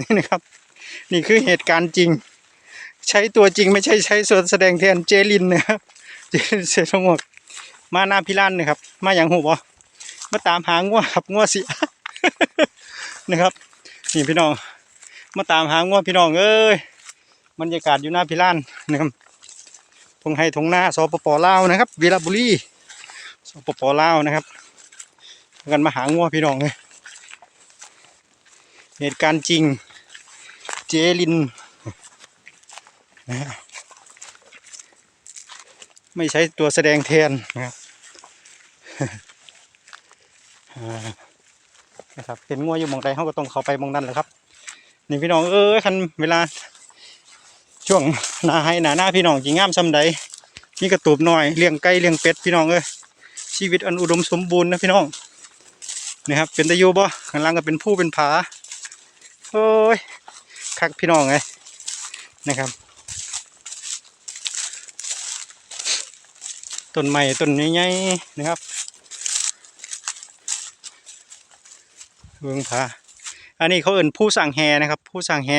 นี่นะครับ นี่คือเหตุการณ์จริง ใช้ตัวจริงไม่ใช่ใช้ส่วนแสดงแทนเจลินนะครับเจลินเสียทั้งหมดมาหน้าพิลันนะครับ มาอย่างหูบ่มาตามหางัวครับงัวเสียนะครับนี่พี่น้อง มาตามหางัวพี่น้องเอ้ยบรรยากาศอยู่หน้าพิลันนะครับทงไฮทงหน้าสปปลาวนะครับวีรบุรีสปปลาวนะครับกันมาหางัวพี่น้องเลยเหตุการณ์จริง เจลินนะฮะไม่ใช้ตัวแสดงแทนนะครับอ่านะครับเห็นงัวอยู่หมองใดเขาก็ต้องเข้าไปหมองนั้นแหละครับนี่พี่น้องเอ้ยคันเวลา ช่วงหนาให้หนาหน้าพี่น้องจีงามซำใดมีกระตูบหน่อยเลี้ยงไก่เลี้ยงเป็ดพี่น้องเอ้ยชีวิตอันอุดมสมบูรณ์นะพี่น้องนะครับเป็นตะยูบ่ข้างล่างก็เป็นผู้เป็นผาโอ้ย คักพี่น้องไงนะครับต้นใหม่ต้นใหญ่ๆนะครับเบืองผาอันนี้เขาเอินผู้สั่งแฮนะครับ ผู้สั่งแฮ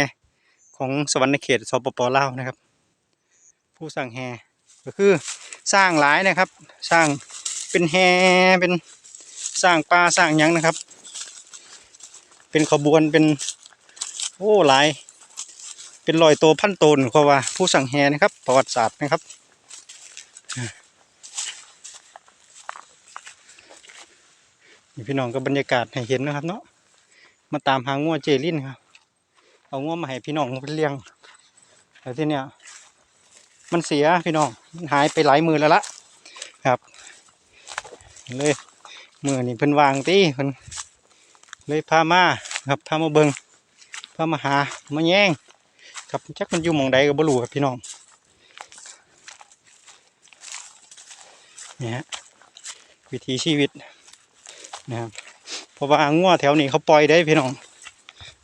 ของสวรรค์เขตสปปลาวนะครับ ผู้สร้างแฮก็คือสร้างหลายนะครับ สร้างเป็นแฮเป็นสร้างปลาสร้างยังนะครับ เป็นขบวนเป็นโอ้หลาย เป็นรอยโตวพันโตนเขาว่าผู้สั่งแฮนะครับ ประวัติศาสตร์นะครับนี่พี่น้องก็บรรยากาศให้เห็นนะครับ เนาะมาตามหางัวเจลินครับ เอาง้วมาให้พี่น้องเลี้ยงแต่ที่เนี้ยมันเสียพี่น้องมันหายไปหลายมือแล้วละครับเลยมือนี่เพิ่นวางตีเพิ่นเลยพามาครับพามาเบิงพามาหามาแย่ง ครับจักมันอยู่มองใดก็บ่รู้ครับพี่น้องเนี่ยฮะวิถีชีวิตนะครับเพราะว่างัวแถวนี้เขาปล่อยได้พี่น้อง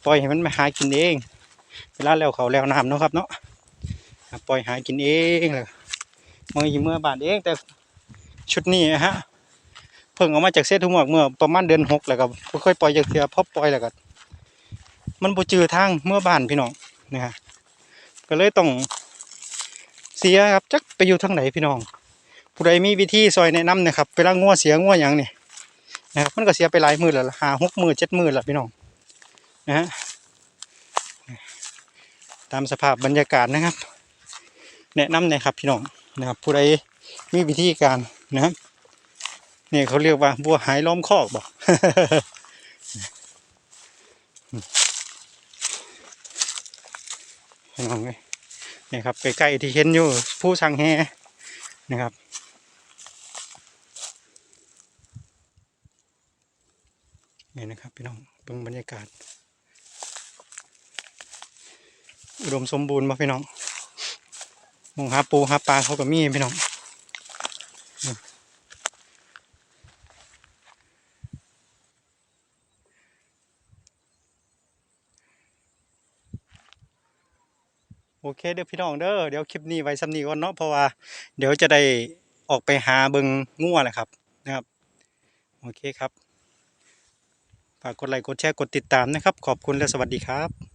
ปล่อยให้มันมาหากินเอง เวลาแล้วเขาแล้วน้ำเนาะครับเนาะปล่อยหากินเองเลยเมื่อเมื่อบานเองแต่ชุดนี้อะฮะเพิ่งเอามาจากเซตุหมวกเมื่อประมาณเดือนหกแล้วก็บ่ค่อยปล่อยจากเทือพอปล่อยแล้วก็มันบ่จือทางเมื่อบานพี่น้องนะฮะ ก็เลยต้องเสียครับจักไปอยู่ทางไหนพี่น้อง ผู้ใดมีวิธีซอยแนะนำนะครับเวลางัวเสียงัวหยังนี่นะครับมันก็เสียไปหลายหมือแล้วล่ะหาหกหมือเจ็ดหมือแล้วพี่น้องนะฮะตามสภาพบรรยากาศนะครับ แนะนำนะครับพี่น้องนะครับ ผู้ใดมีวิธีการนะครับนี่ยเขาเรียกว่าบัวหายล้อมคอกบอก พี่น้องเลย นี่ครับใกล้ๆที่เห็นอยู่ผู้สังแฮนะครับ นี่นะครับพี่น้องเบิ่งบรรยากาศ อุดมสมบูรณ์มาพี่น้องมองหาปูหาปลาเขาก็มีพี่น้อง โอเคเด้อพี่น้องเด้อเดี๋ยวคลิปนี้ไว้ซ้ำนี้ก่อนเนาะเพราะว่า เดี๋ยวจะได้ออกไปหาเบิงงัวแหละครับนะครับโอเคครับฝากกดไลค์กดแชร์กดติดตามนะครับ ขอบคุณและสวัสดีครับ